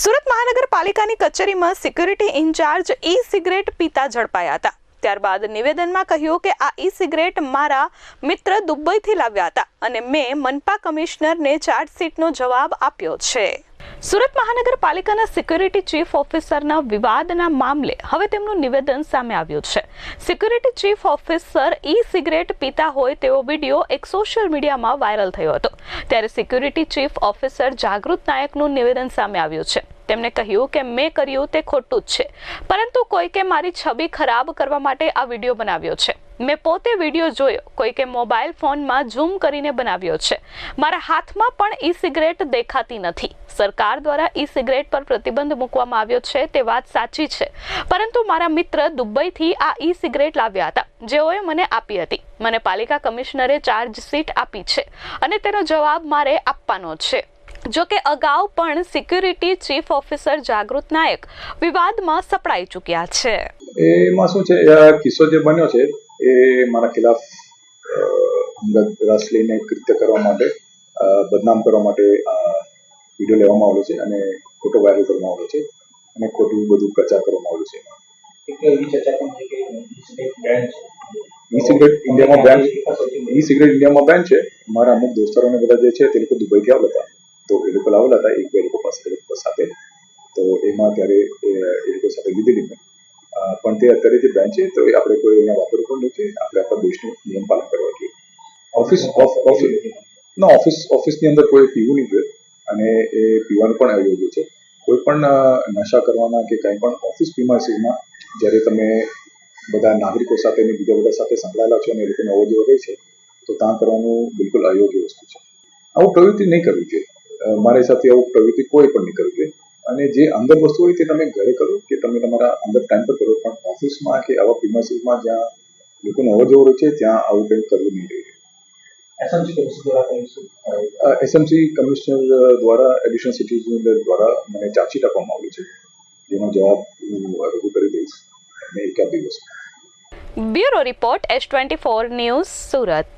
સુરત મહાનગરપાલિકાની કચેરીમાં security in charge ઈ cigarette પીતા ઝડપાયા હતા. ત્યારબાદ નિવેદનમાં કહ્યું કે આ ઈ સિગરેટ મારા મિત્ર દુબઈથી લાવ્યા હતા અને મેં મનપા કમિશનરને ચાર્જશીટનો જવાબ આપ્યો છે. સુરત મહાનગરપાલિકાના સિક્યુરિટી ચીફ ઓફિસરના વિવાદના મામલે હવે તેમનું નિવેદન સામે આવ્યું છે. સિક્યુરિટી ચીફ ઓફિસર ઈ સિગરેટ પીતા હોય તેવો વીડિયો એક સોશિયલ મીડિયામાં વાયરલ થયો હતો. ત્યારે સિક્યુરિટી ચીફ ઓફિસર જાગૃત નાયકનું નિવેદન સામે આવ્યું છે. તેમણે કહ્યું કે મેં કર્યું તે ખોટું જ છે. પરંતુ કોઈકે મારી છબી ખરાબ કરવા માટે આ વીડિયો બનાવ્યો છે. મેં પોતે વીડિયો જોયો કોઈકે મોબાઈલ ફોનમાં ઝૂમ કરીને બનાવ્યો છે. મારા હાથમાં પણ ઈ સિગરેટ દેખાતી નથી. સરકાર દ્વારા ઈ સિગરેટ પર પ્રતિબંધ મૂકવામાં આવ્યો છે તે વાત સાચી છે. પરંતુ મારા મિત્ર દુબઈથી આ ઈ સિગરેટ લાવ્યા હતા. જેઓએ મને આપી હતી. મને પાલિકા કમિશનરે ચાર્જશીટ આપી છે અને તેનો જવાબ મારે આપવાનો છે. જો કે અગાઉ પણ સિક્યુરિટી ચીફ ઓફિસર જાગૃત નાયક વિવાદમાં સપડાઈ ચૂક્યા છે. એમાં શું છે? કિસ્સો જે બન્યો છે એ મારા ખિલાફ અંગત રસ લઈને કૃત્ય કરવા માટે બદનામ કરવા માટે વીડિયો લેવામાં આવ્યો છે અને ખોટો વાયરલ કરવામાં આવ્યો છે અને ખોટું બધું પ્રચાર કરવામાં આવ્યો છે. ઈ સિગરેટ ઇન્ડિયામાં બેન ઈ સિગરેટ ઇન્ડિયામાં બેન છે. મારા અમુક દોસ્તારોને બધા જે છે તે લોકો દુબઈ આવેલા હતા. તો એ લોકો લાવેલા હતા એક બે લોકો પાસે સાથે. તો એમાં ત્યારે એ લોકો સાથે લીધેલી મેં. પણ તે અત્યારે જે બેન છે તો એ આપણે કોઈ એના વાપરવું પણ નથી. આપણે આપણા દેશનું નિયમ પાલન કરવા જોઈએ. ઓફિસ ઓફ ઓફિસ ના ઓફિસ ઓફિસની અંદર કોઈ પીવું નહીં જોઈએ. અને એ પીવાનું પણ અયોગ્ય છે. કોઈ પણ નશા કરવાના કે કંઈ પણ ઓફિસ પીમાસીમાં જ્યારે તમે બધા નાગરિકો સાથે અને બીજા બધા સાથે સંકળાયેલા છો અને એ લોકોને અવર રહે છે તો ત્યાં કરવાનું બિલકુલ અયોગ્ય વસ્તુ છે. આવું પ્રવૃત્તિ નહીં કરવી જોઈએ. મારી સાથે આવું પ્રવૃત્તિ કોઈ પણ નહીં કરવી જોઈએ. અને જે અંદર વસ્તુ હોય તે તમે ઘરે કરો કે તમે તમારા અંદર ટાઈમ પર કરો. પણ ઓફિસમાં કે આવા પ્રિમાઇસીસમાં જ્યાં લોકોને અવર જવર હોય છે ત્યાં આવું કંઈ કરવું નહીં જોઈએ. એસએમસી કમિશનર દ્વારા એડિશનલ સિટીઝન દ્વારા મને ચાર્જશીટ આપવામાં આવ્યું છે. જેનો જવાબ હું રજૂ કરી દઈશ. અને એકાદ દિવસ. Bureau report S twenty four news Surat.